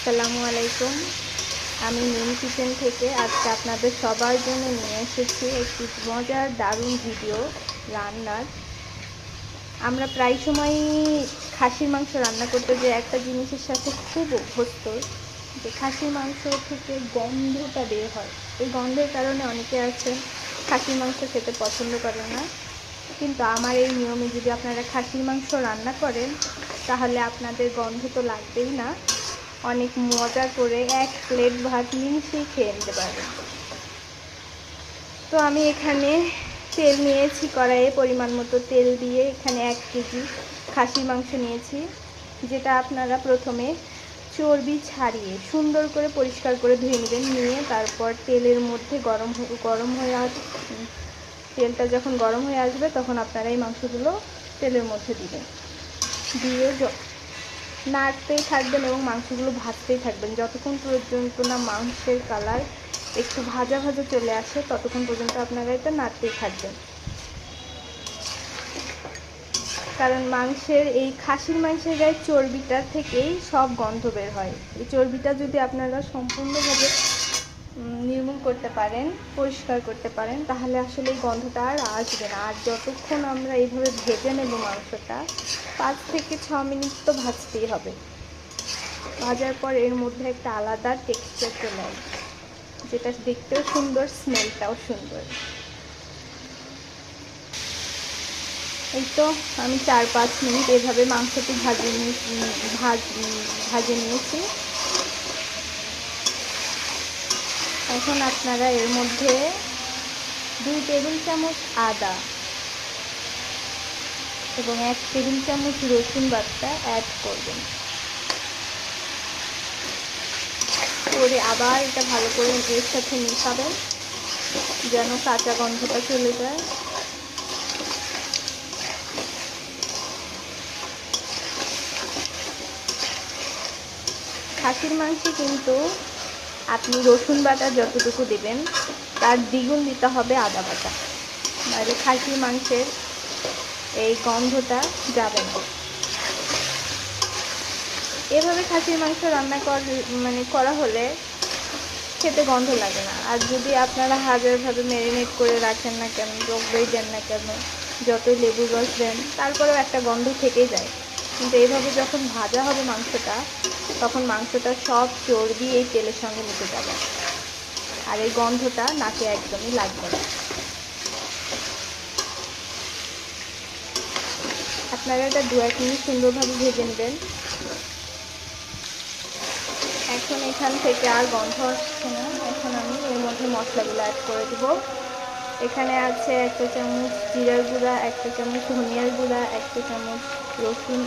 আসসালামু আলাইকুম। আমি মিনি কিচেন থেকে আজকে আপনাদের সবার জন্য নিয়ে এসেছি একটি মজার দারুণ ভিডিও রান্নার। আমরা প্রায় সময়ই খাসির মাংস রান্না করতে যে একটা জিনিসের সাথে খুব অভ্যস্ত, যে খাসির মাংস থেকে গন্ধটা বের হয়। এই গন্ধের কারণে অনেকে আছে খাসির মাংস খেতে পছন্দ করে না। কিন্তু আমার এই নিয়মে যদি আপনারা খাসির মাংস রান্না করেন, তাহলে আপনাদের গন্ধ তো লাগবেই না। অনেক মজা করে এক প্লেট ভাত নিমিশেই খেয়ে নিতে পারবেন। তো আমি এখানে তেল নিয়েছি, কড়াইয়ে পরিমাণ মতো তেল দিয়ে এখানে এক কেজি খাসির মাংস নিয়েছি, যেটা আপনারা প্রথমে চর্বি ছাড়িয়ে সুন্দর করে পরিষ্কার করে ধুয়ে নেবেন, নিয়ে তারপর তেলের মধ্যে গরম গরম হয়ে আস তেলটা যখন গরম হয়ে আসবে তখন আপনারা এই মাংসগুলো তেলের মধ্যে দিবেন। দিয়ে নাড়তেই থাকবেন এবং মাংসগুলো ভাজতেই থাকবেন। যতক্ষণ পর্যন্ত না মাংসের কালার একটু ভাজা ভাজা চলে আসে, ততক্ষণ পর্যন্ত আপনারা এটা নাড়তেই থাকবেন। কারণ মাংসের, এই খাসির মাংসের গায়ে চর্বিটা থেকেই সব গন্ধ বের হয়। এই চর্বিটা যদি আপনারা সম্পূর্ণভাবে নির্মূল করতে পারেন, পরিষ্কার করতে পারেন, তাহলে আসলে এই গন্ধটা আর আসবে না। আর যতক্ষণ আমরা এইভাবে ভেজে নেব মাংসটা, পাঁচ থেকে ছ মিনিট তো ভাজতেই হবে। ভাজার পর এর মধ্যে একটা আলাদা টেক্সচার চলে আসবে, যেটা দেখতেও সুন্দর স্মেলটাও সুন্দর। এই তো আমি চার পাঁচ মিনিট এভাবে মাংসটি ভাজে নিয়ে, ভাজ, ভাজে নিয়েছি। এখন আপনারা এর মধ্যে দুই টেবিল চামচ আদা এবং এক টেবিল চামচ রসুন বাটা অ্যাড করবেন। করে আবার এটা ভালো করে এর সাথে মিশাবেন, যেন কাঁচা গন্ধটা চলে যায়। খাসির মাংসে কিন্তু আপনি রসুন বাটা যতটুকু দেবেন, তার দ্বিগুণ দিতে হবে আদা বাটা। নাহলে খাসির মাংসের এই গন্ধটা যাবে না। এভাবে খাসির মাংস রান্না কর মানে করা হলে খেতে গন্ধ লাগে না। আর যদি আপনারা হাজারভাবে ম্যারিনেট করে রাখেন না কেন রোগবেই দেন না কেন, যতই লেবু রস দেন, তারপরেও একটা গন্ধ থেকেই যায়। কিন্তু এইভাবে যখন ভাজা হবে মাংসটা তখন মাংসটা সব চর্বি এই তেলের সঙ্গে মিশে যাবে। আর এই গন্ধটা নাকে একদমই লাগবে না। আপনারা এটা দু এক মিনিট সুন্দরভাবে ভেজে নেবেন। এখন এখান থেকে আর গন্ধ আসছে না। এখন আমি এর মধ্যে মশলাগুলো অ্যাড করে দেব। এখানে আছে একটা চামচ জিরার গুঁড়া একটা চামচ ধনিয়ার গুঁড়া একটা চামচ রসুন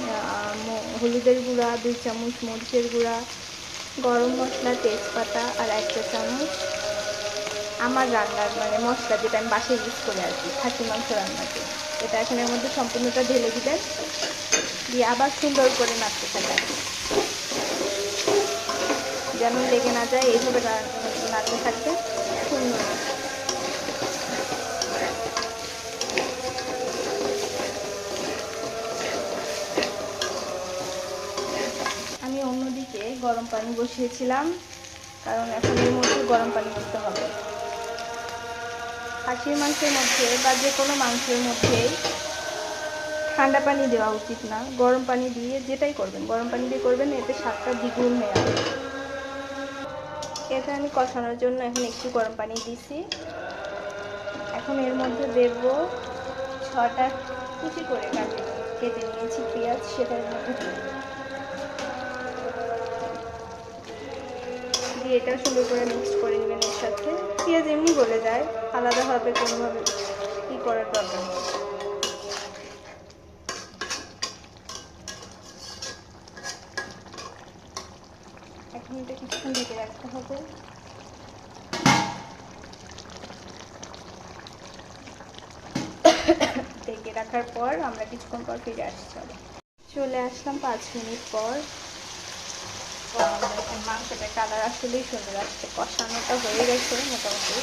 হলুদের গুঁড়া, দুই চামচ মরিচের গুঁড়া, গরম মশলা, তেজপাতা আর একটা চামচ আমার রান্নার মানে মশলা যেটা আমি বাসায় ইউজ করে আর কি, খাসি মাংস রান্নাতে। এটা এখন এর মধ্যে সম্পূর্ণটা ঢেলে দিবেন। দিয়ে আবার সুন্দর করে নাড়তে থাকেন। যেন লেগে না যায়, এইভাবে নাড়তে থাকবে সুন্দর আমি অন্যদিকে গরম পানি বসিয়েছিলাম, কারণ এখন এর মধ্যে গরম পানি করতে হবে। খাসির মাংসের মধ্যে বা যে কোনো মাংসের মধ্যে ঠান্ডা পানি দেওয়া উচিত না। গরম পানি দিয়ে যেটাই করবেন, গরম পানি দিয়ে করবেন, এতে স্বাদটা দ্বিগুণ হয়ে আসবে এটা আমি কষানোর জন্য এখন একটু গরম পানি দিছি। এখন এর মধ্যে দেব ছটা কুচি করে কাটে কেটে নিয়েছি পেঁয়াজ, সেটার মধ্যে দিয়ে এটা সুন্দর করে মিক্স করে নেবেন এর সাথে পেঁয়াজ এমনি গলে যায় আলাদাভাবে কোনোভাবে কী করার কিছুক্ষণ ঢেকে হবে। রাখার পর আমরা কিছুক্ষণ পর ফিরে আসছি। চলে আসলাম পাঁচ মিনিট পর। মাংসটা কালার আসলেই সুন্দর আসছে। কষানোটা হয়ে গেছে মোটামুটি।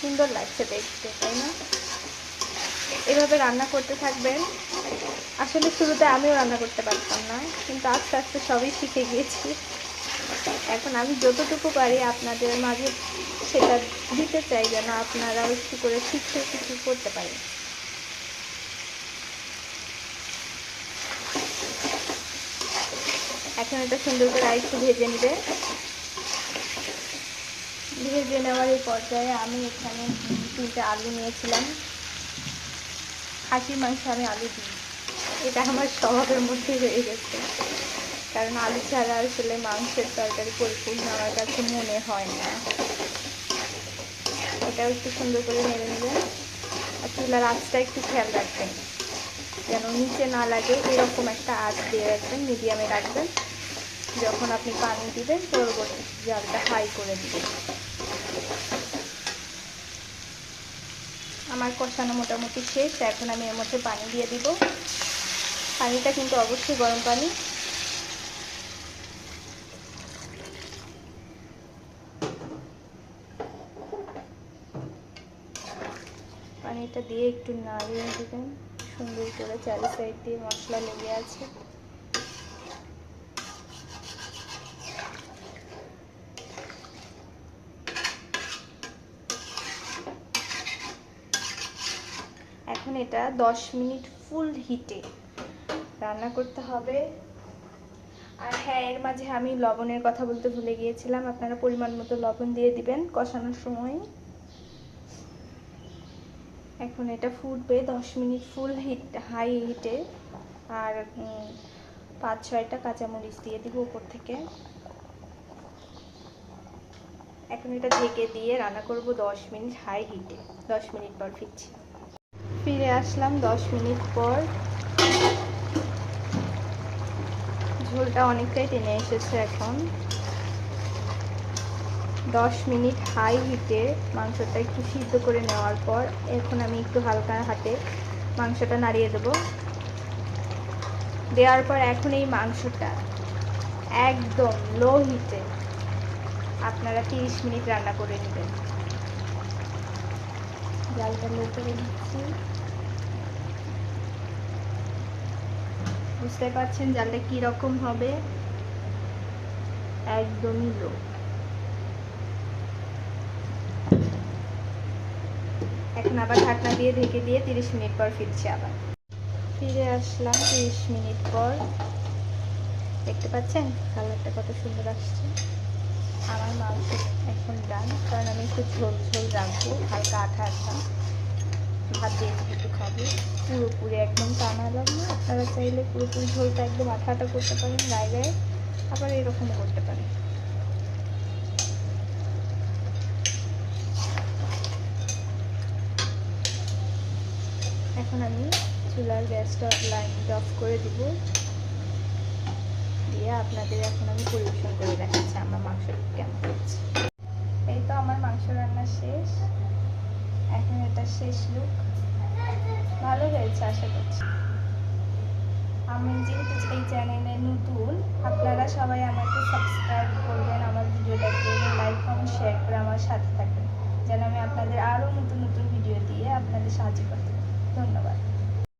সুন্দর লাগছে দেখতে, তাই না? এভাবে রান্না করতে থাকবেন। আসলে শুরুতে আমিও রান্না করতে পারতাম না, কিন্তু আস্তে আস্তে সবই শিখে গিয়েছি। এখন আমি যতটুকু পারি আপনাদের মাঝে সেটা দিতে চাই যেন আপনারাও একটু করে শিখতে কিছু করতে পারেন। এখন এটা সুন্দর করে আরেকটু ভেজে নেবে। ভেজে নেওয়ার এই পর্যায়ে আমি এখানে তিনটে আলু নিয়েছিলাম। খাসির মাংস আমি আলু দিই এটা আমার স্বভাবের মধ্যেই রয়ে গেছে। কারণ আলু ছাড়া আসলে মাংসের তরকারি পরিপূর্ণ আমার কাছে মনে হয় না। এটাও একটু সুন্দর করে নেড়ে নেবেন আর চুলার আঁচটা একটু খেয়াল রাখবেন। যেন নিচে না লাগে, এরকম একটা আঁচ দিয়ে রাখবেন, মিডিয়ামে রাখবেন। যখন আপনি পানি দিবেন, পরবর্তী জালটা হাই করে দিবেন। আমার কষানো মোটামুটি শেষ, এখন আমি এর মধ্যে পানি দিয়ে দিব। পানিটা কিন্তু অবশ্যই গরম পানি। পানিটা দিয়ে একটু নাড়িয়ে দেবেন। সুন্দর করে চারি সাইড দিয়ে মশলা লেগে আছে। এখন এটা 10 মিনিট ফুল হিটে রান্না করতে হবে। আর হ্যাঁ এর মাঝে আমি লবণের কথা বলতে ভুলে গিয়েছিলাম। আপনারা পরিমাণ মতো লবণ দিয়ে দিবেন কষানোর সময়। এখন এটা ফুটবে 10 মিনিট ফুল হিট হাই হিটে আর পাঁচ ছয়টা কাঁচামরিচ দিয়ে দিব উপর থেকে। এখন এটা ঢেকে দিয়ে রান্না করব 10 মিনিট হাই হিটে 10 মিনিট পর ফিরছি। ফিরে আসলাম 10 মিনিট পর। ঝোলটা অনেকটাই টেনে এসেছে এখন। 10 মিনিট হাই হিটে মাংসটা একটু সিদ্ধ করে নেওয়ার পর এখন আমি একটু হালকা হাতে মাংসটা নাড়িয়ে দেব। দেওয়ার পর এখন এই মাংসটা একদম লো হিটে আপনারা 30 মিনিট রান্না করে নেবেন। জালটা লো করে দিচ্ছি বুঝতে পারছেন জালটা কীরকম হবে? একদমই লো এখন আবার ঢাকনা দিয়ে ঢেকে দিয়ে 30 মিনিট পর ফিরছি আবার। ফিরে আসলাম 30 মিনিট পর। দেখতে পাচ্ছেন? কালারটা কত সুন্দর আসছে। আমার মাংস এখন ডান, কারণ আমি একটু ঝোল ঝোল রাখব হালকা আঠা আঠা। ভাত দিয়ে একটু খাব। পুরোপুরি একদম টানা লাগবে আপনারা চাইলে পুরোপুরি ঝোলটা একদম আঠা আঠা করতে পারেন, গায়ে গায়ে। আবার এরকমও করতে পারেন। এখন আমি চুলার গ্যাসটা লাইন অফ করে দিব। দিয়ে আপনাদের এখন আমি পরিবেশন করে দেখাচ্ছি আমার মাংস কেমন হচ্ছে এই তো আমার মাংস রান্না শেষ। এখন এটা শেষ লুক ভালো হয়েছে, আশা করছি। আমি যেহেতু এই চ্যানেলে নতুন, আপনারা সবাই আমাকে সাবস্ক্রাইব করবেন, আমার ভিডিও দেখবেন লাইক কমেন্ট শেয়ার করে আমার সাথে থাকবেন। যেন আমি আপনাদের আরও নতুন নতুন ভিডিও দিয়ে আপনাদের সাহায্য করতে ধন্যবাদ।